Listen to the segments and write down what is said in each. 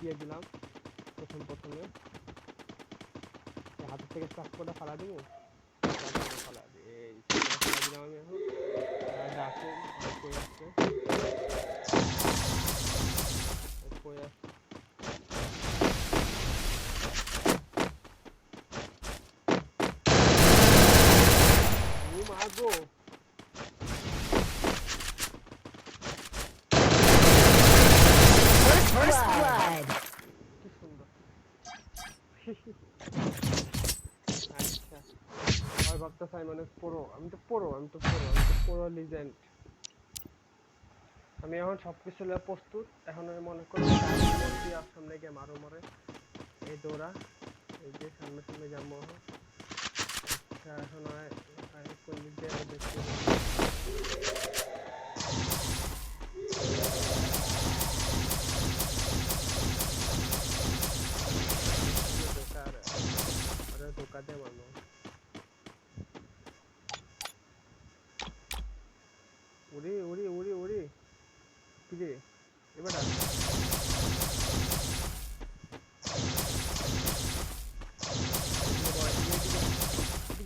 দিয়ে দিলাম প্রথম প্রথমে। হাতের থেকে চাক্কটা ফালা দিব। ফালা দিলাম আমি এখন কই আসছে আসছে ও মা গো First blood. কি সুন্দর আচ্ছা আর ভাবতেছে আমি অনেক পড়ো আমি তো পড়ো, আমি তো পড়ো, আমি তো পড়ো লিজেন্ড আমি এখন সব কিছু প্রস্তুত, এখন আমি মনে করি সামনে গিয়ে মারো মরে। এই দৌড়া, এই যে সামনে সামনে যাব আচ্ছা এখন আর কোন দিক দিয়ে দেখতে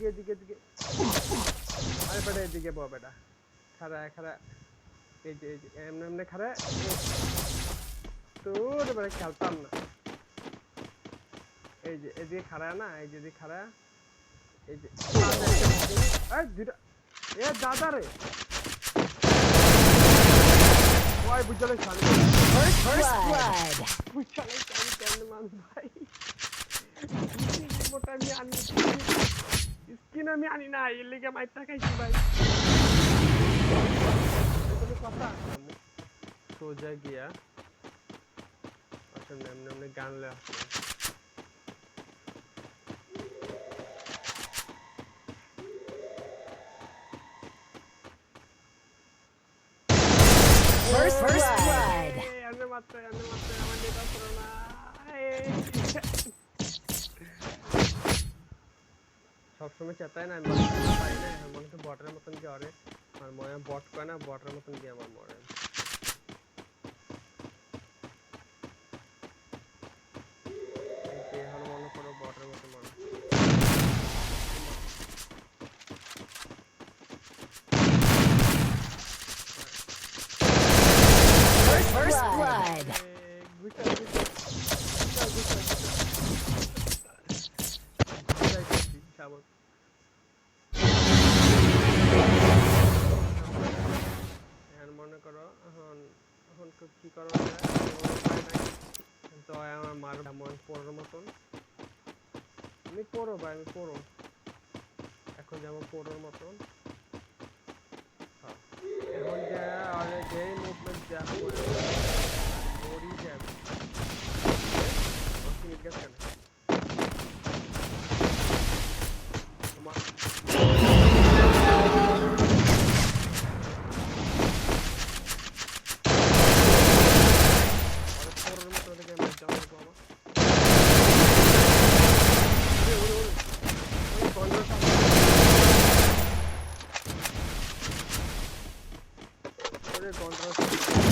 দিকে দিকে দিকে আরে বেটা এদিকে বল বেটা খারা খারা এই যে এই যে খারা তোর বেটা খেলতাম না এই যে এদিকে খাড়া না এই যে এদিকে খাড়া এই যে এই দুটা এ দাদা রে ওই বুঝলে শালি First blood. বুঝলে শালি মান ভাই মোটা আনি স্কিন আমি আনি না এর লেগে মাইরটা খাইছি ভাই এগুলো কথা সোজা গিয়া আসলে এমনি এমনি গান লে আসলে First blood. এই, আনে মাত্র আনে মাত্র আমার নেতা ছিল না সবসময় চেতায় না আমি বটটা পাই না এখন মনে হচ্ছে বটের মতন গিয়ে অরে আর মনে হয় বট কয় না বটের মতন গিয়ে আমার মরে পড়ো ভাই, আমি পড়ো। এখন যেমন পড়োর মতন। হ্যাঁ। এখন যে, আর মুভমেন্ট যা ওরই যাবে। ওর কি ওরে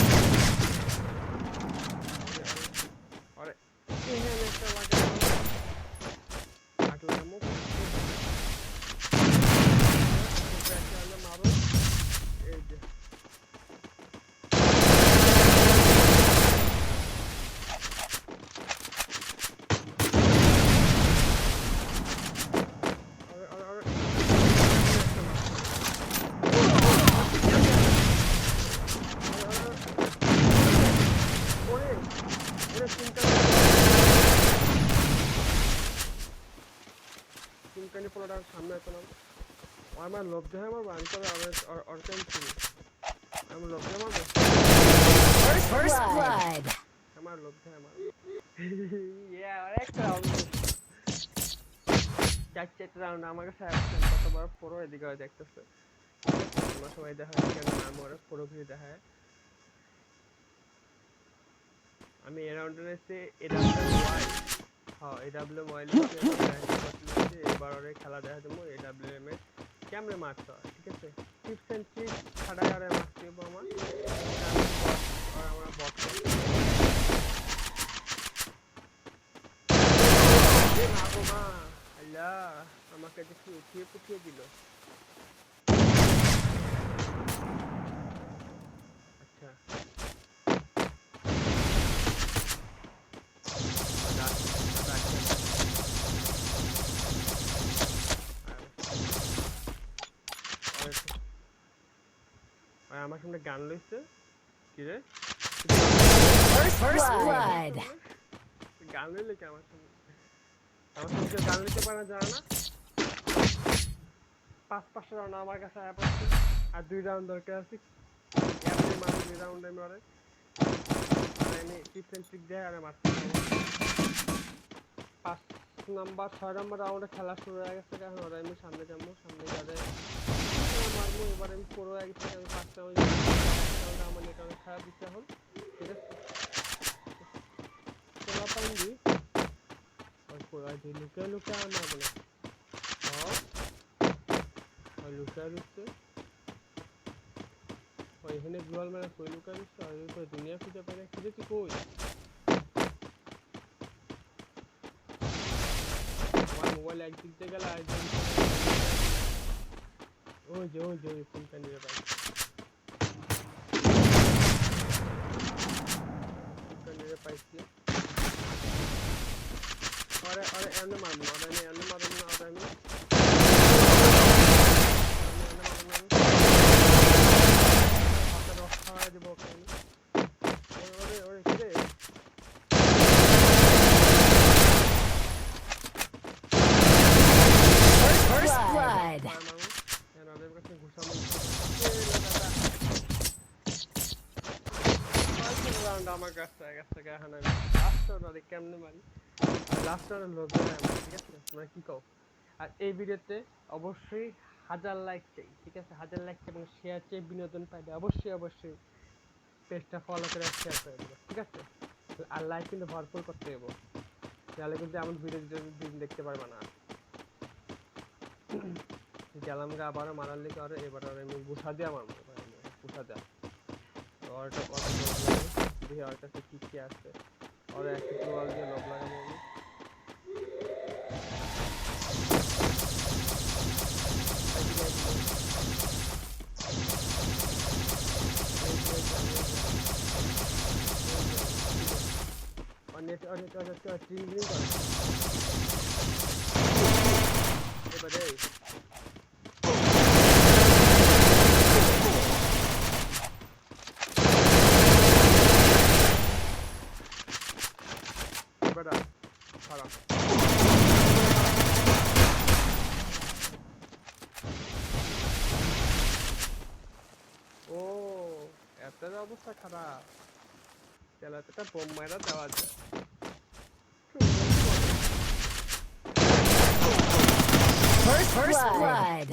চিনকানি পোলাটা সামনে এত নাম আমার লোভ দেয় আমার বান করে আমার অর্কান ছিল। আমার লোভ আমার আমার লোভ আমার ইয়া একটা রাউন্ড চার চারটা রাউন্ড আমার কাছে কতবার পুরো এদিকে দেখতেছে। আমরা সবাই দেখা হয় কেন আমার পুরো ঘুরে দেখায়। আমি এ রাউন্ডে এসে এডাব্লিউ ওয়াই হ্যাঁ এডাব্লিউ ওয়াই আছে ওরে খেলা দেখা দেবো এডাব্লিউএম এ ক্যামেরে মারতে হয়, ঠিক আছে? টিপস এন্ড ট্রিক্স ছাড়া করে মারতে হবে আমার। আর আমরা বক্স মাগো আমাকে দেখি উঠিয়ে পুঠিয়ে দিল। আমার সামনে গান লইছে। কি রে. গান লইলে কি আমার সামনে? আমার সামনে গান লইতে পারে না জানা না। পাঁচ পাঁচটা রাউন্ড আমার কাছে আয়া পড়ছে। আর দুই রাউন্ড দরকার আছে। দুই রাউন্ড আমি মারে। আর আমি টিপস এন্ড ট্রিক দেয় আর আমি মারতে পাঁচ নাম্বার ছয় নম্বর রাউন্ডে খেলা শুরু হয়ে গেছে এখন ওরা আমি সামনে যাব সামনে যাবে। মারবো, এবার আমি পুরো হয়ে আমি পাঁচটা রাউন্ড আমার নেট অনেক খারাপ দিচ্ছে এখন ঠিক আছে? তোলা পাইনি ওই কোড়া দিয়ে লুকে লুকে আমার বলে ওই লুকা দিচ্ছে ওই এখানে গ্লোয়াল মেরা কই লুকা দিচ্ছে আর ওই দুনিয়া খুঁজে পাই না, খুঁজে তুই কই? আমার মোবাইল একদিক দিয়ে গেল আর একদিক ওই যে ওই যে ওই ফোনটা নিয়ে পাই ফোনটা নিয়ে পাইছি আরে আরে এমনি মারবো না আরে এমনি মারবো না আরে আমি হাতে রস খাওয়াই দেবো ওকে আমি ওরে ওরে ওরে কি রে First blood. মার মারবো এর ওদের কাছে ঘুষাবো রাউন্ড আমার কাছে গেছে এখন আমি লাস্ট রাউন্ডে কেমনে মারি লাস্ট রাউন্ডে লোক ঠিক আছে তোমরা কি কও আর এই ভিডিওতে অবশ্যই হাজার লাইক চাই, ঠিক আছে? হাজার লাইক এবং শেয়ার চাই, বিনোদন পাইলে অবশ্যই অবশ্যই পেজটা ফলো করে শেয়ার করে দেবো, ঠিক আছে? আর লাইক কিন্তু ভরপুর করতে দেবো তাহলে কিন্তু এমন ভিডিও দিন দেখতে পারবে না। গেলাম গা আবারও মারার লিগে, আরে এবার আর আমি গুছা দিয়ে আমার গুছা দেওয়া ওরটা কত লোক লাগে দেখি ওর কাছে কি কি আছে ওর একটা টোয়াল দিয়ে লোক লাগানো আমি অনেক অনেক অনেক ট্রিং ট্রিং করে এবারে এবারে অবস্থা খারাপ। তাহলে একটা বোম মারা দেওয়া যায়। First blood.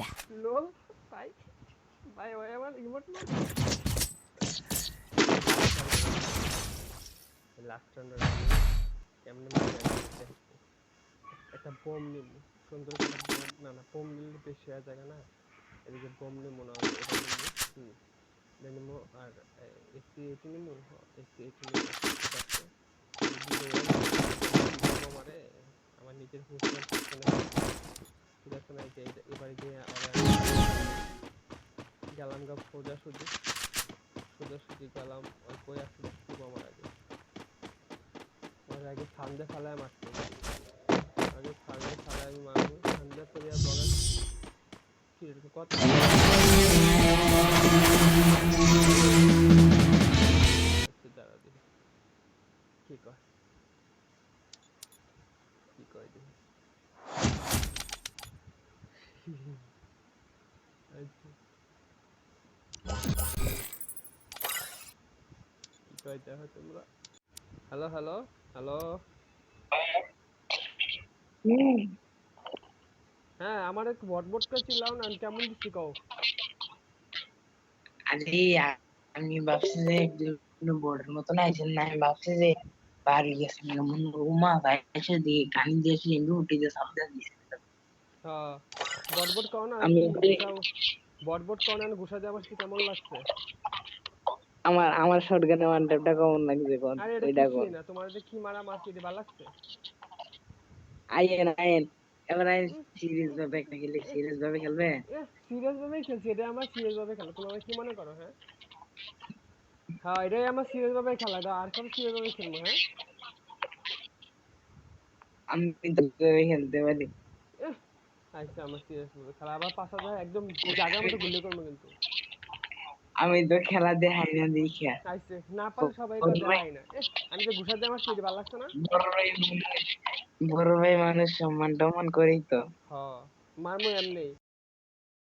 আমার ইমোট না লাস্ট রাউন্ডে কেমনে মারি একটা বোম নিব সুন্দর করে না না বোম নিলে বেশি হয়ে যায় না। এদিকে বোম নিব না এটা নিব হুম। এটা নিব আর নিব এসি এইটি নিব ঠিক আছে। আমারে আমার নিজের হুঁশিয়ার থাকতে না যে এবারে আবার গেলাম গা সোজা সুজি সোজা সুজি গেলাম ওই কই আছে দেখতে আমার আগে। ওর আগে ফান্দে ফালায় মারতে। আগে ফান্দে ফালায় আমি মারবো। ফান্দে ফেলিয়া বলেন কি কি কি কি হ্যালো হ্যালো হ্যালো হ্যাঁ আমার একটু বটবট করে চিল্লাও না কেমন দিচ্ছি কও? আরে আমি ভাবছি যে বোর্ডের মতন আইছেন না আমি ভাবছি যে বাড়ি গেছে মানে মনে উমা এসে দিয়ে গান দিয়েছি এমনি উঠে যে সামনে দিয়েছে। হ্যাঁ বটবট কও না আমি। বটবট কও না ঘুষা দিয়ে আমার কেমন লাগছে? আমার আমার শটগানে ওয়ান ট্যাপটা কেমন লাগছে কোন এটা ওইটা কোন তোমার যে কি মারা মারছি ভালো লাগছে? আইয়েন আইয়েন। এবার আমি সিরিয়াস ভাবে খেলি সিরিয়াস ভাবে খেলবে? সিরিয়াস ভাবেই খেলছি এটা আমার সিরিয়াস ভাবে খেলা। তোমরা কি মনে করো হ্যাঁ? হ্যাঁ এটাই আমার সিরিয়াস ভাবে খেলা এটা আর সিরিয়াস ভাবে খেলব হ্যাঁ? আমি তো ভাবে খেলতে পারি। আচ্ছা আমার সিরিয়াস ভাবে খেলা আবার হাজার একদম জায়গার মতো গুলি করব কিন্তু। আমি তো খেলা দেখাই না দেখা আইসে না সবাই তো দেখাই না। আমি তো ঘুষা দিয়ে আমার সিঁড়ি ভালো লাগছে না। বড় ভাই মানুষ সম্মান টম্মান করেই তো। হ্যাঁ মারমু এমনি।